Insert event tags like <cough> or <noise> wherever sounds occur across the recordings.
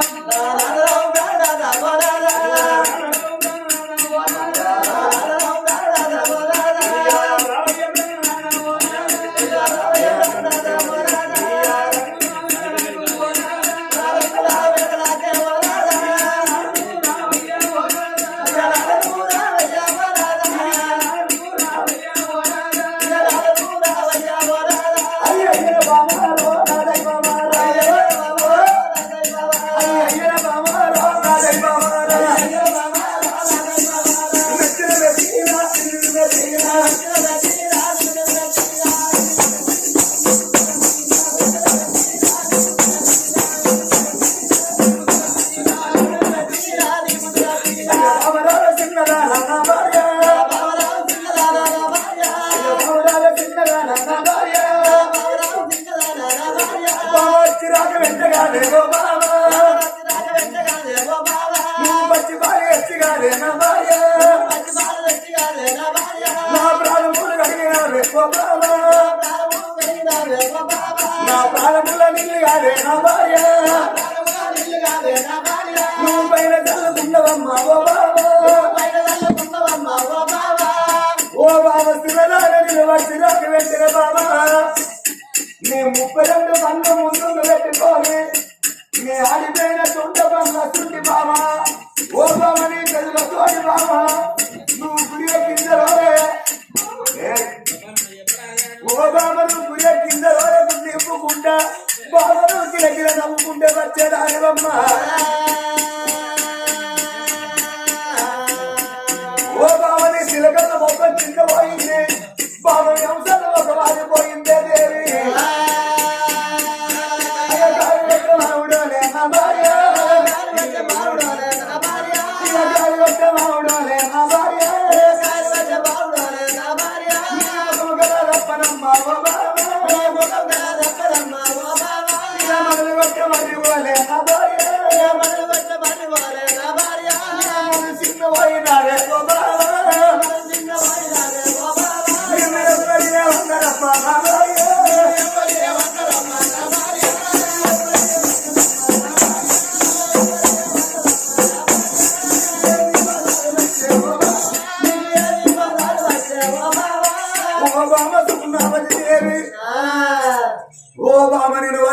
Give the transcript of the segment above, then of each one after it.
la బావ శివరాజ నిలువ చిరాకు వెంటనే బావా నీ ముప్పై రెండు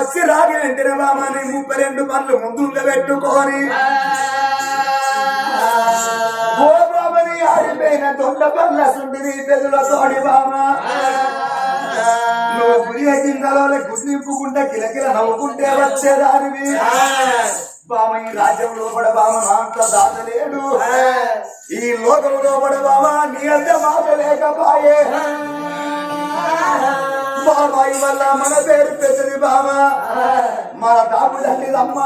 వచ్చి రాగి వెంటనే బామని ముప్పై రెండు పనులు ముందుగా పెట్టుకొని. ఓ బామని ఆడిపోయిన దొండ పనుల సుండిని పెదులతోడి పెదుల తోడి బామ నువ్వు గురి గుర్తింపుకుంటే కిలకిల నవ్వుకుంటే వచ్చేదానివి బామ ఈ రాజ్యంలో కూడా బామ నాంత దాటలేడు ఈ లోకంలో కూడా బామ నీ అంత మాట లేకపాయే. బాబాయి వల్ల మన పేరు పెద్దది బామ మన దాపు తల్లిదమ్మ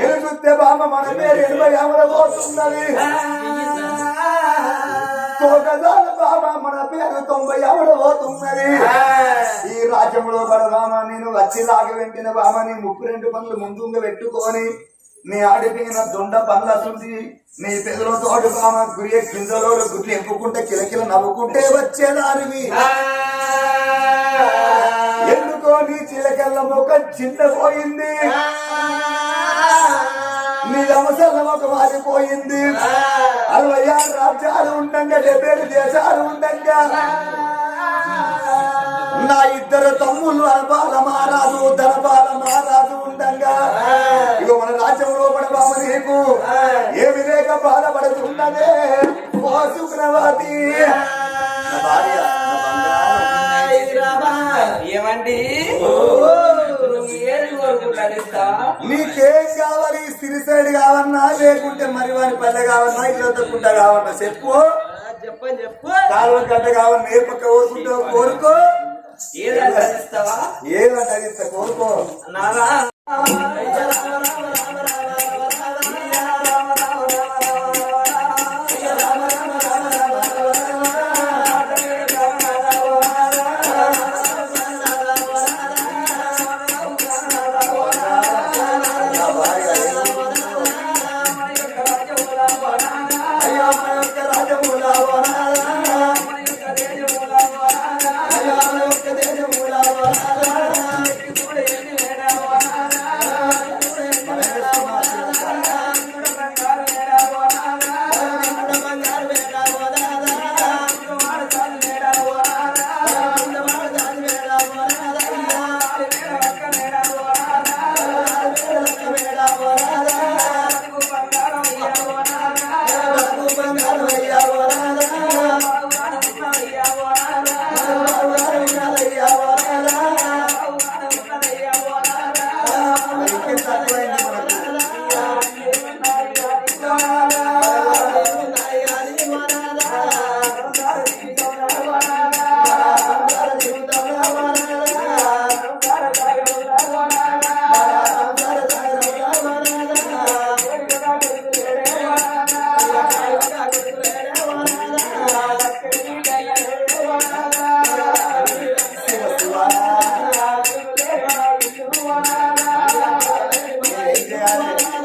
ఎలుగుతే బామ మన పేరు ఎనభై ఎవరు పోతున్నది తోకదాలు మన పేరు తొంభై అమల పోతున్నది ఈ రాజ్యంలో కూడా బామ నేను వచ్చి లాగి వెంటిన బామ నీ ముప్పై రెండు పనులు ముందుగా పెట్టుకొని నీ ఆడిపోయిన దొండ పనులతుంది నీ పెదలో తోడు బామ గురి కిందలో గుడ్లు ఎక్కుకుంటే కిలకిల నవ్వుకుంటే వచ్చేదానివి. మీ నీ చిలకల్ల ముఖం చిన్నపోయింది. నీ అవసరం ఒక మారిపోయింది. అరవై ఆరు రాజ్యాలు ఉండంగా డెబ్బై దేశాలు ఉండంగా. నా ఇద్దరు తమ్ముళ్ళు అనపాల మహారాజు ధనపాల మహారాజు ఉండంగా. ఇక మన రాజ్యంలో పడబామ నీకు. ఏమి లేక బాధపడుతున్నదే? ఓ భార్య. ఏమండి? నీకేం కావాలి? సిరిసైడ్ కావన్నా లేకుంటే మరి వారి పల్లె కావన్నా ఇల్లు తక్కుంట కావన్నా చెప్పు. చెప్పని చెప్పు కాలువ గడ్డ కావన్నా ఏ పక్క కోరుకుంటావు? కోరుకో. ఏదంటే కోరుకో. నారా Amen.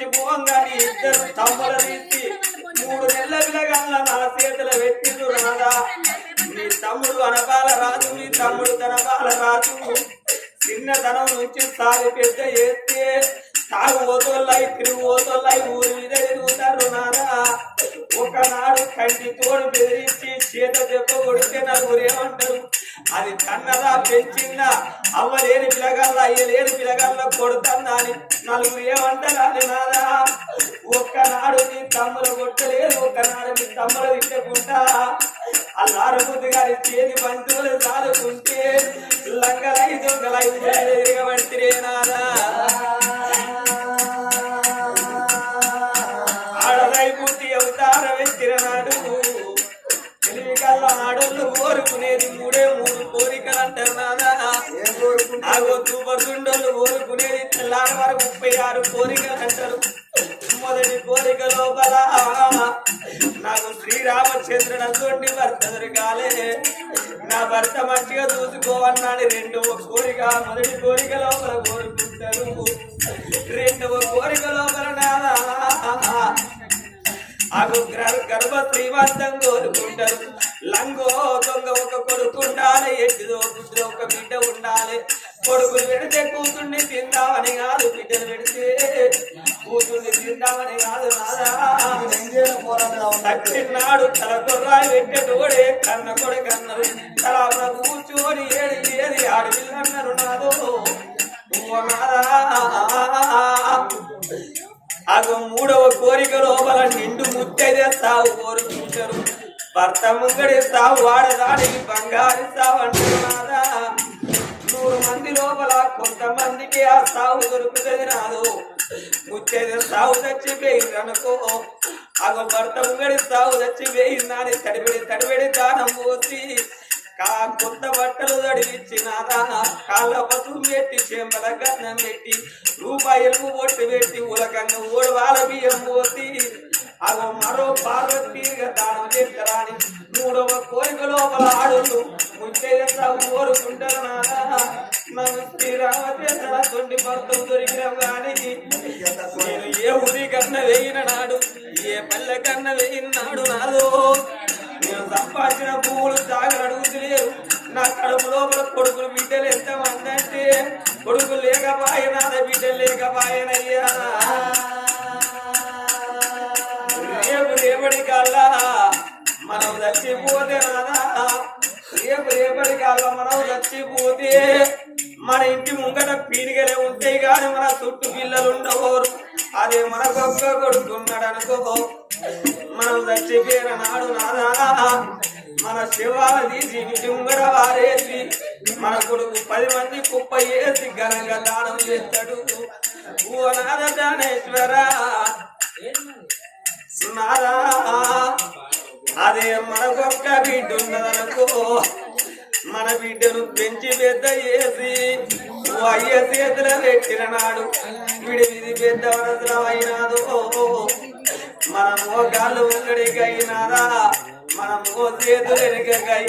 తల్లిదండ్రులు ఇద్దరు తమ్ముల తీసి మూడు నెలల పిల్లగల్ల నా చేతుల పెట్టిండు రాదా నీ తమ్ముడు అనపాల రాజు నీ తమ్ముడు తనపాల రాజు. చిన్నతనం నుంచి సాగు పెద్ద ఎత్తే తాగు ఓతోళ్ళై తిరుగు ఓతోళ్ళై ఊరు కన్నదా పెంచిందా అవ్వ లేని పిలగల్ల అయ్య లేని పిలగల్ల కొడుతుందా అని నలుగురు ఏమంటారు నాదా ఒక్కనాడు నీ తమ్ముడు కొట్టలేదు ఒక్కనాడు నీ తమ్ముడు తిట్టకుండా అల్లారు బుద్ధి గారి చేతి బంధువులు సాదుకుంటే లంగలై దొంగలై తిరగబడితే ఆగో తూపర్దుండోళ్ళు కోరుకునేది తెల్లారి వరకు ముప్పై ఆరు కోరికలు అంటారు. మొదటి కోరిక లోపల నాకు శ్రీరామచంద్రుడు అటువంటి భర్త దొరకాలే. నా భర్త మంచిగా చూసుకోవన్నాడు. రెండవ కోరిక మొదటి కోరిక లోపల కోరుకుంటారు రెండవ కోరిక లోపల నాదా అగు గర్భ శ్రీమంతం కోరుకుంటారు. లంగో దొంగ ఒక కొడుకు ఉండాలి ఎట్టిదో బుద్ధిలో ఒక బిడ్డ ఉండాలి. కొడుకులు పెడితే కూతుర్ని తిందామని కాదు బిడ్డలు పెడితే కూతుర్ని తిందామని కాదు నాడు తల కొర్రాయి పెట్టేటోడే కన్న కొడే కన్నారు తల కూర్చొని ఏడి ఏది ఆడపిల్లన్నారు నాదో. నువ్వు నాదా. అగు మూడవ కోరిక లోపల నిండు ముత్తైదే సాగు కోరుకుంటారు. భర్త ముంగడి సాగు వాడదానికి బంగారు సాగు అంటున్నారా? నూరు మంది లోపల కొంతమందికి ఆ సాగు దొరుకుతుంది నాదు. ముచ్చేది సాగు చచ్చిపోయింది అనుకో అగో భర్త ముంగడి సాగు చచ్చిపోయిందని తడిబిడి తడిబిడి దానం పోసి కా కొత్త బట్టలు తడివిచ్చినారా? కాళ్ళ పసుపు పెట్టి చెంబల గన్నం పెట్టి రూపాయలకు ఒట్టు పెట్టి ఉలకంగా ఓడవాల బియ్యం పోతి అగో మరో పార్వతీగా దానం చేస్తారని మూడవ కోరిక లోపల ఆడుతూ ముచ్చేదంతా కోరుకుంటారు నాదా నన్ను శ్రీరామచంద్ర తొండి భర్తలు దొరికిన కానీ నేను ఏ ఊరి కన్నా వేయిన నాడు ఏ పల్లె కన్నా వెయ్యినాడు నాడు నాదో. నేను సంపాదించిన పువ్వులు సాగలు అడుగుతలేరు నా కడుపు లోపల కొడుకులు బిడ్డలు ఎంతమంది అంటే కొడుకులు లేకపోయినా బిడ్డలు లేకపాయనయ్యా రేపు రేపటి కల్లా మనం చచ్చిపోతే నాదా రేపు రేపటి కల్లా మనం చచ్చిపోతే మన ఇంటి ముంగట పీడిగలే ఉంటాయి కానీ మన చుట్టూ పిల్లలు ఉండవరు. అదే మనకొక్క కొడుకున్నాడు అనుకో మనం చచ్చిపోయిన నాడు నాదా. మన శివాలు జీవితం ఇంటి వారేసి మన కొడుకు పది మంది కుప్ప వేసి ఘనంగా దానం చేస్తాడు. ఓ నాద దానేశ్వర నాదా అదే మనకొక్క బిడ్డ ఉన్నదనుకో మన బిడ్డను పెంచి పెద్ద చేసి. ఓ అయ్య చేతుల పెట్టిన నాడు. విడి విధి పెద్ద వరసలం మనం మన మోకాళ్ళు ఒకడికైనారా మన మో చేతులు వెనుకకై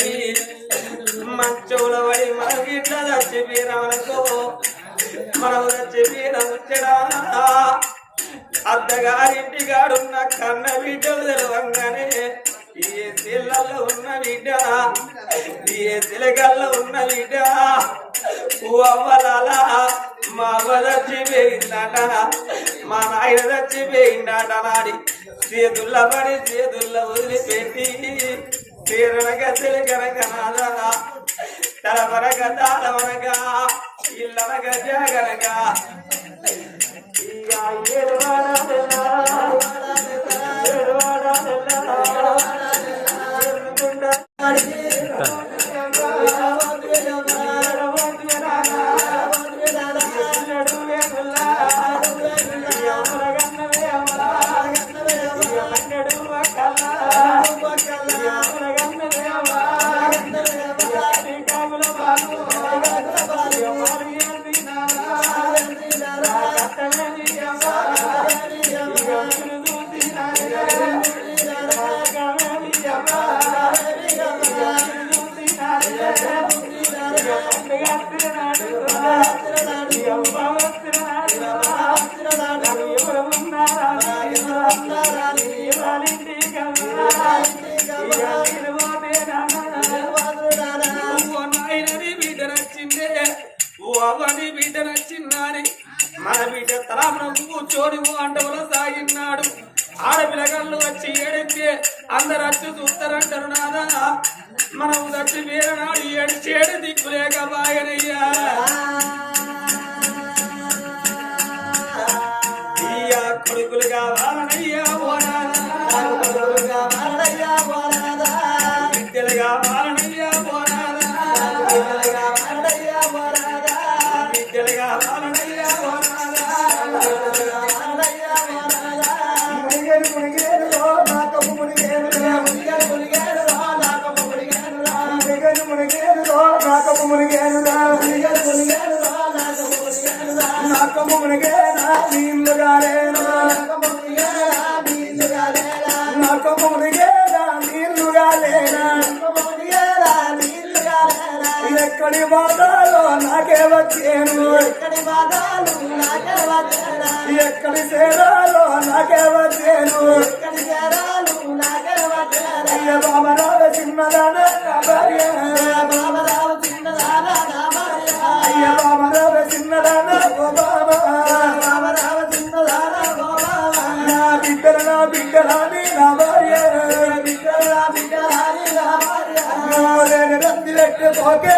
మంచోల పడి మన బిడ్డ చచ్చిపోయినామనుకో మనం చచ్చిపోయిన ముచ్చడా అత్తగారింటి గాడున్న కన్న బిడ్డలు తెలవంగానే ఏ ఉన్న బిడ్డ. ఏ శిలకల్లో ఉన్న బిడ్డ. అవ్వలాల మా అవ్వ చచ్చిపోయిందట. మా నాయన చచ్చిపోయిందట నాడి. చేతుల్ల పడి చేతుల్ల వదిలిపెట్టి తీరనక శిలకనక నాదా. తలపరక తాళవనక ఇల్లనక జాగనక. ఇక ఓ <laughs> కూర్చొని ఓ సాగిన్నాడు. సాగినాడు ఆడపిల్లగాళ్ళు వచ్చి ఏడిస్తే అందరు వచ్చి చూస్తారంటారు నాదా మనం వచ్చి వేరనాడు ఏడిచేడు దిక్కులేక బాగనయ్యా ఇయ్యా కొడుకులు కావాలనయ్యా నాకము మునిగేనా నీళ్ళుగారేనా. నాకము మునిగేనా నీళ్ళుగారేనా. ఎక్కడి బాధలో నాకే వచ్చేను ఎక్కడి బాధలు నాకే వచ్చేనా ఎక్కడి సేరాలో నాకే వచ్చేను ఎక్కడి సేరాలు నాకే వచ్చేను అయ్య బాబరావ చిన్నదాన భార్య చిన్నదాన అయ్య చిన్నదాన బాబా బిడ్డలాని నా భార్య. బిడ్డలా బిడ్డలాని నా భార్య నేను రంది వెట్టుకోకే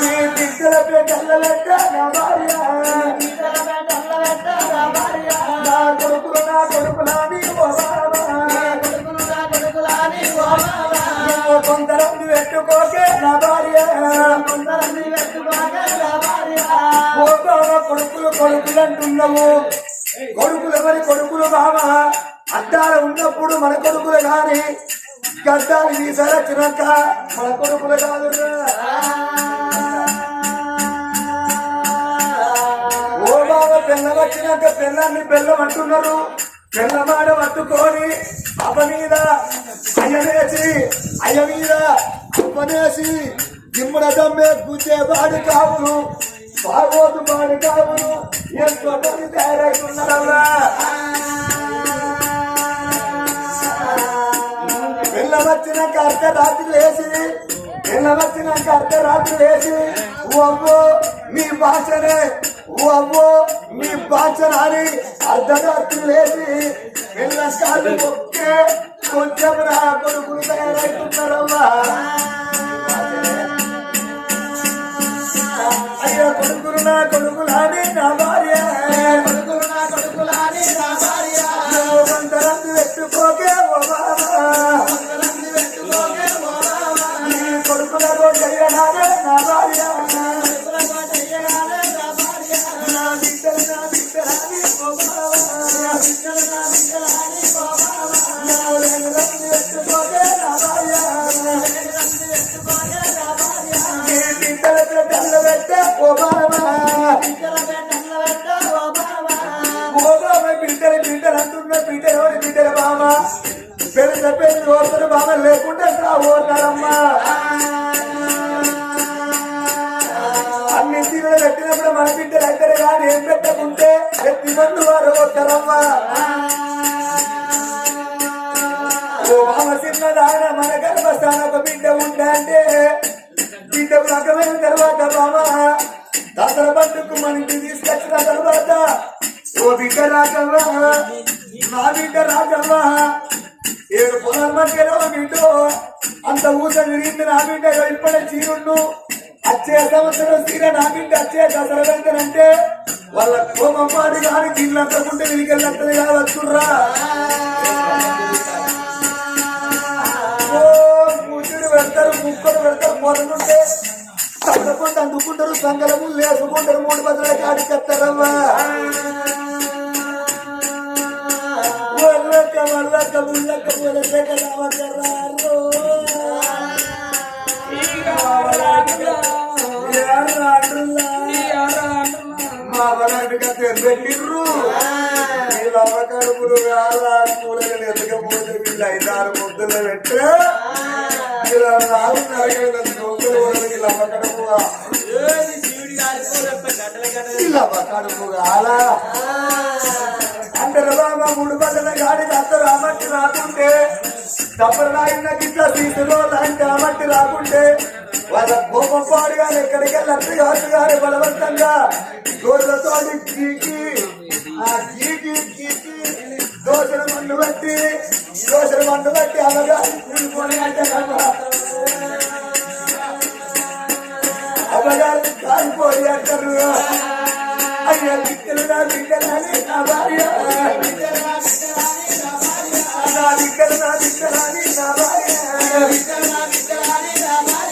మీ బిడ్డల పెట్టలెట్ట నా భార్య. నా కొడుకులు నా కొడుకులాని కొంత రంది వెట్టుకోకే నా భార్య. కొంత రంది వెట్టుకోకే కొడుకులు కొడుకులు అంటున్నావు కొడుకులు మరి కొడుకులు బాబా అద్దాలు ఉన్నప్పుడు మన కొడుకులు కాని గద్దాలు తీసారచ్చినాక మన కొడుకులు కాదు ఓ బావ బెల్లం వచ్చినాక పిల్లల్ని పిల్లం అంటున్నారు. పిల్లమాడ పట్టుకొని అప్ప మీద అయ్యనేసి అయ్య మీద అప్పనేసి దిమ్ముడ దమ్మే గుచ్చే కావును. బాగోదు బాడి కావును ఎంతో మంది తయారైతున్నారల్లా వచ్చినాక అర్ధరాత్రి లేచి బెల్లం అర్ధరాత్రి లేచి ఓ అవ్వో మీ భాషనే ఓ అవ్వో మీ భాష రాని అర్ధరాత్రి లేచి పిల్ల కాదు ఒక్కే కొంచెం రా కొడుకులు తయారైతున్నారమ్మా అయ్యా కొడుకులు నా కొడుకులానే అని నా ఎత్తి వారు వస్తారమ్మా ఓ బామ చిన్నదాన మన గర్భస్థాన ఒక బిడ్డ ఉందంటే బిడ్డకు రకమైన తర్వాత బామ దసర బంధుకు మన ఇంటి తీసుకొచ్చిన తర్వాత ఓ బిడ్డ రాకవ్వా నా బిడ్డ రాకవ్వా ఏడు పొలం మధ్యలో బిడ్డ అంత ఊస విరిగింది నా బిడ్డ ఇప్పుడే చీరుండు. అచ్చే సంవత్సరం చీర నా బిడ్డ అచ్చే దసరా వెళ్తానంటే వాళ్ళ కోమం పాడి కానీ గిల్లంతకుంటే విరికెళ్ళంతది కావచ్చురా ఓ ముద్దుడు పెడతారు ముక్కలు పెడతారు మొదలుంటే తప్పకుండా అందుకుంటారు సంగలము లేసుకుంటారు మూడు బదుల కాడికి వస్తారమ్మా వల్లక వల్లక ముల్లక ములక వలాంటిగా తెరబెట్టిర్రు వీళ్ళ అమ్మకడుపులు కాదా కూలలు ఎదకపోతే వీళ్ళు ఐదారు ముద్దలు పెట్టే. వీళ్ళ నాలుగు నరగల దొంగలు వీళ్ళ అమ్మకడుపు వీళ్ళ అమ్మకడుపు కాలా అందరు బాబా మూడు బదుల గాడి అందరూ అమట్టి రాకుంటే తప్పరు రాయిన గిట్ల తీసులో లాంటి అమట్టి రాకుంటే వాళ్ళ కోపం గారు ఎక్కడికి వెళ్ళి కాదు గారు? బలవంతంగా రోజులతో గీకి ఆ గీకి గీకి దోశల మండు బట్టి దోశల మండు బట్టి అమ్మగారి కూలిపోయి అంటే కాలిపోయి అంటారు అయ్యా బిడ్డలు నా బిడ్డలని నా భార్య. నా బిడ్డలు నా బిడ్డలని నా భార్య బిక్కలు నా బిక్కలు అని నా భార్య.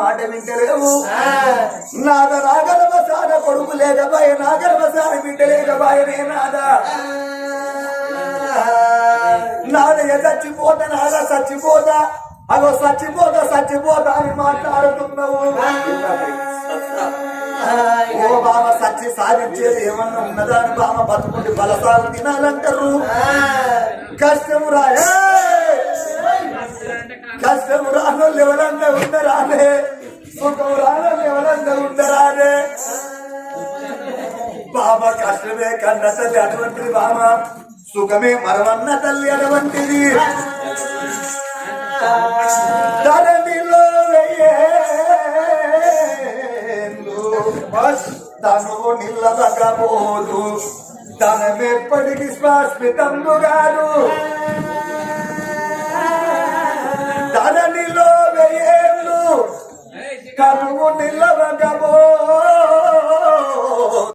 మాట వింటలేవు నాద నాగలవ సాన కొడుకు లేకపాయ నాగలవ సాన బిడ్డ లేకపాయనే నాద. నాదయ్య చచ్చిపోతా నాద చచ్చిపోతా. అగో చచ్చిపోతా చచ్చిపోతా అని మాట్లాడుతున్నావు. ఓ బామ సచ్చి సాధించేది ఏమన్నా ఉన్నదా అని బామ బతుకుంటే బలసాగు తినాలంటారు. కష్టము రాయా రానోళ్ళు ఎవరన్నా ఉండరానే సుఖం రానోళ్ళు ఎవరన్నా ఉండరానే బాబా కష్టమే కన్న తల్లి అటువంటిది బామ సుఖమే మరవన్న తల్లి అటువంటిది. ధరణిలో తనువు నిల్లబకపోదు తనమెప్పటికి స్వాస్మితముగాను తనని కరువు నిలవగబో.